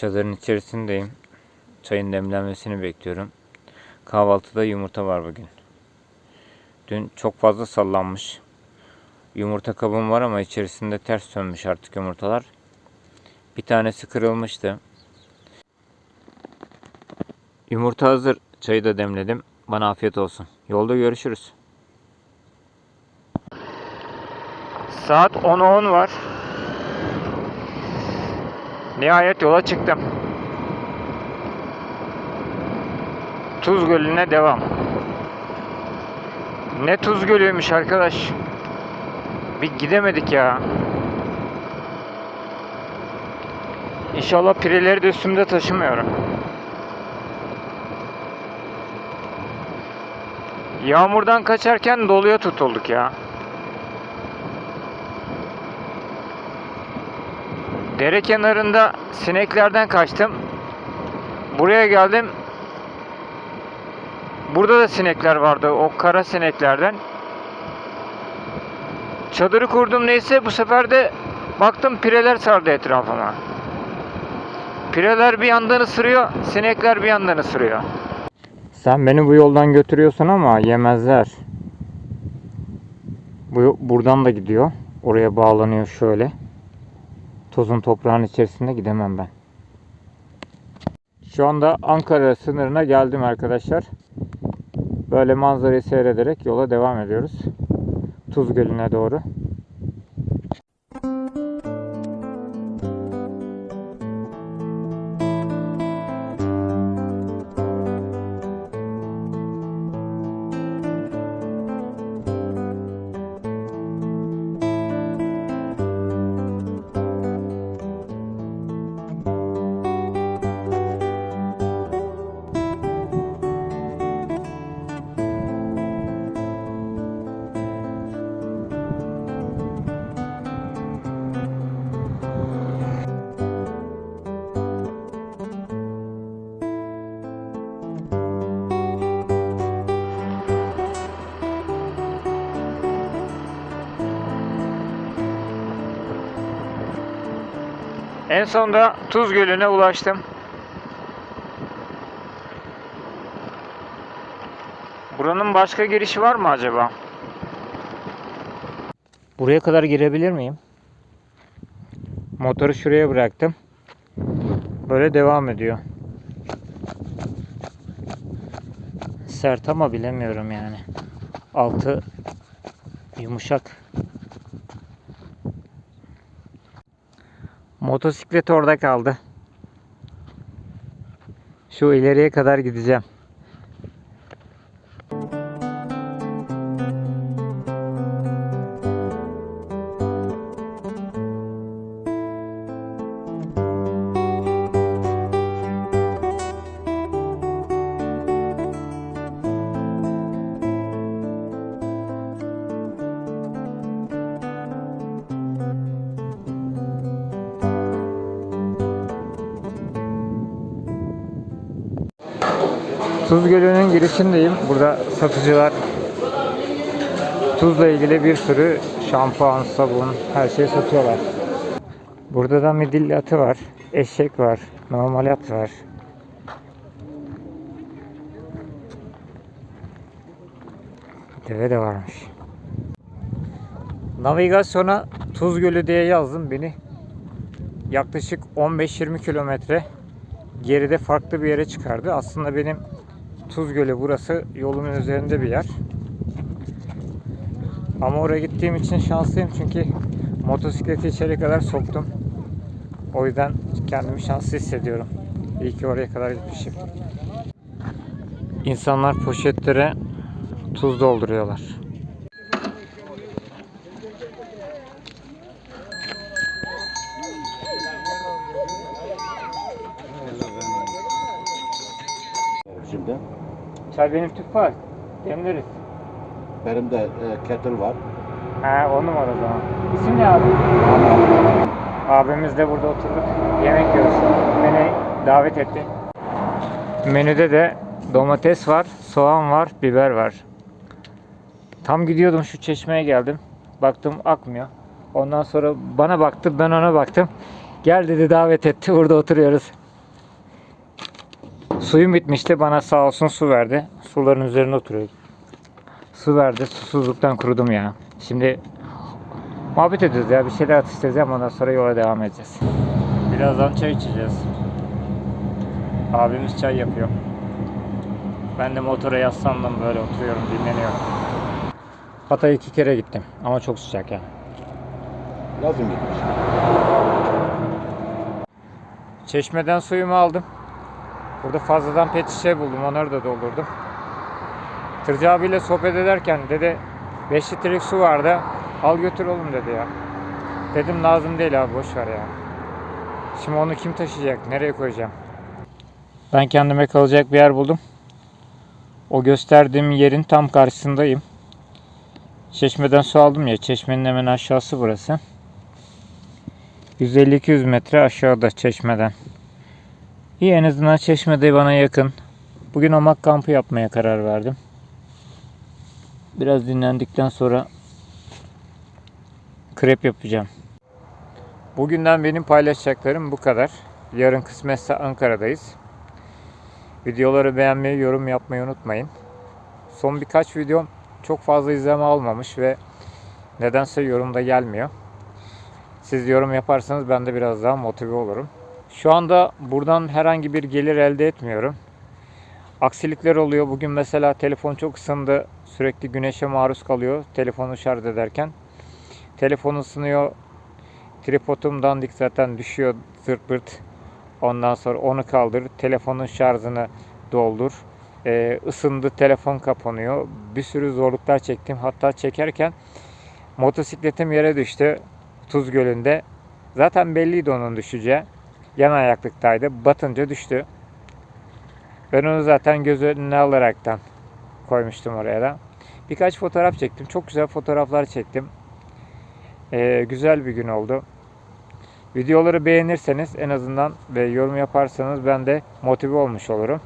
Çadırın içerisindeyim. Çayın demlenmesini bekliyorum. Kahvaltıda yumurta var bugün. Dün çok fazla sallanmış. Yumurta kabım var ama içerisinde ters sönmüş artık yumurtalar. Bir tanesi kırılmıştı. Yumurta hazır. Çayı da demledim. Bana afiyet olsun. Yolda görüşürüz. Saat 10'a 10 var. Nihayet yola çıktım. Tuz Gölü'ne devam. Ne Tuz Gölü'ymüş arkadaş. Bir gidemedik ya. İnşallah pireleri de üstümde taşımıyorum. Yağmurdan kaçarken doluya tutulduk ya. Dere kenarında sineklerden kaçtım. Buraya geldim. Burada da sinekler vardı. O kara sineklerden. Çadırı kurdum neyse bu sefer de baktım pireler sardı etrafıma. Pireler bir yandan ısırıyor, sinekler bir yandan ısırıyor. Sen beni bu yoldan götürüyorsun ama yemezler. Bu buradan da gidiyor. Oraya bağlanıyor şöyle. Tozun toprağın içerisinde gidemem ben. Şu anda Ankara sınırına geldim arkadaşlar. Böyle manzarayı seyrederek yola devam ediyoruz. Tuz Gölü'ne doğru. En sonunda Tuz Gölü'ne ulaştım. Buranın başka girişi var mı acaba? Buraya kadar girebilir miyim? Motoru şuraya bıraktım. Böyle devam ediyor. Sert ama bilemiyorum yani. Altı yumuşak. Motosiklet orada kaldı. Şu ileriye kadar gideceğim. Tuz Gölü'nün girişindeyim. Burada satıcılar tuzla ilgili bir sürü şampuan, sabun, her şey satıyorlar. Burada da midilli atı var, eşek var, normal at var. Deve de varmış. Navigasyona Tuz Gölü diye yazdım beni. Yaklaşık 15-20 kilometre geride farklı bir yere çıkardı. Aslında benim Tuz Gölü burası yolumun üzerinde bir yer. Ama oraya gittiğim için şanslıyım çünkü motosikleti içeri kadar soktum. O yüzden kendimi şanslı hissediyorum. İyi ki oraya kadar gitmişim. İnsanlar poşetlere tuz dolduruyorlar. Şimdi Çay benim tüp var. Demleriz. benim de e, kettle var. Ha on numara o zaman. İsim ne abi? Abimiz de burada oturduk. Yemek yiyoruz. Beni davet etti. Menüde de domates var, soğan var, biber var. Tam gidiyordum şu çeşmeye geldim. Baktım akmıyor. Ondan sonra bana baktı, ben ona baktım. Gel dedi davet etti. Burada oturuyoruz. Suyum bitmişti. Bana sağ olsun su verdi. Suların üzerine oturuyorum. Su verdi. Susuzluktan kurudum ya. Şimdi muhabbet ediyoruz ya. Bir şeyler atıştıracağım. Ondan sonra yola devam edeceğiz. Birazdan çay içeceğiz. Abimiz çay yapıyor. Ben de motora yaslandım böyle oturuyorum dinleniyorum. Hatay'a iki kere gittim ama çok sıcak yani. Yazın gitmiş. Çeşmeden suyumu aldım. Burada fazladan pet şişe buldum. Onları da doldurdum. Tırcı abiyle sohbet ederken dedi 5 litrelik su vardı. Al götür oğlum dedi ya. Dedim lazım değil abi boş ver ya. Şimdi onu kim taşıyacak? Nereye koyacağım? Ben kendime kalacak bir yer buldum. O gösterdiğim yerin tam karşısındayım. Çeşmeden su aldım ya. Çeşmenin hemen aşağısı burası. 150-200 metre aşağıda çeşmeden. İyi en azından çeşmede bana yakın. Bugün hamak kampı yapmaya karar verdim. Biraz dinlendikten sonra krep yapacağım. Bugünden benim paylaşacaklarım bu kadar. Yarın kısmetse Ankara'dayız. Videoları beğenmeyi, yorum yapmayı unutmayın. Son birkaç videom çok fazla izleme almamış ve nedense yorumda gelmiyor. Siz yorum yaparsanız ben de biraz daha motive olurum. Şu anda buradan herhangi bir gelir elde etmiyorum. Aksilikler oluyor. Bugün mesela telefon çok ısındı. Sürekli güneşe maruz kalıyor telefonu şarj ederken. Telefon ısınıyor. Tripodum dandik zaten düşüyor zırt pırt. Ondan sonra onu kaldır. Telefonun şarjını doldur. Ee, ısındı telefon kapanıyor. Bir sürü zorluklar çektim. Hatta çekerken motosikletim yere düştü. Tuz Gölü'nde. Zaten belliydi onun düşeceği. Yan ayaklıktaydı. Batınca düştü. Ben onu zaten göz önüne alaraktan koymuştum oraya da. Birkaç fotoğraf çektim. Çok güzel fotoğraflar çektim. Ee, güzel bir gün oldu. Videoları beğenirseniz en azından ve yorum yaparsanız ben de motive olmuş olurum.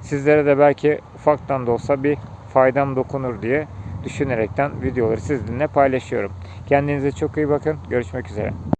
Sizlere de belki ufaktan da olsa bir faydam dokunur diye düşünerekten videoları sizinle paylaşıyorum. Kendinize çok iyi bakın. Görüşmek üzere.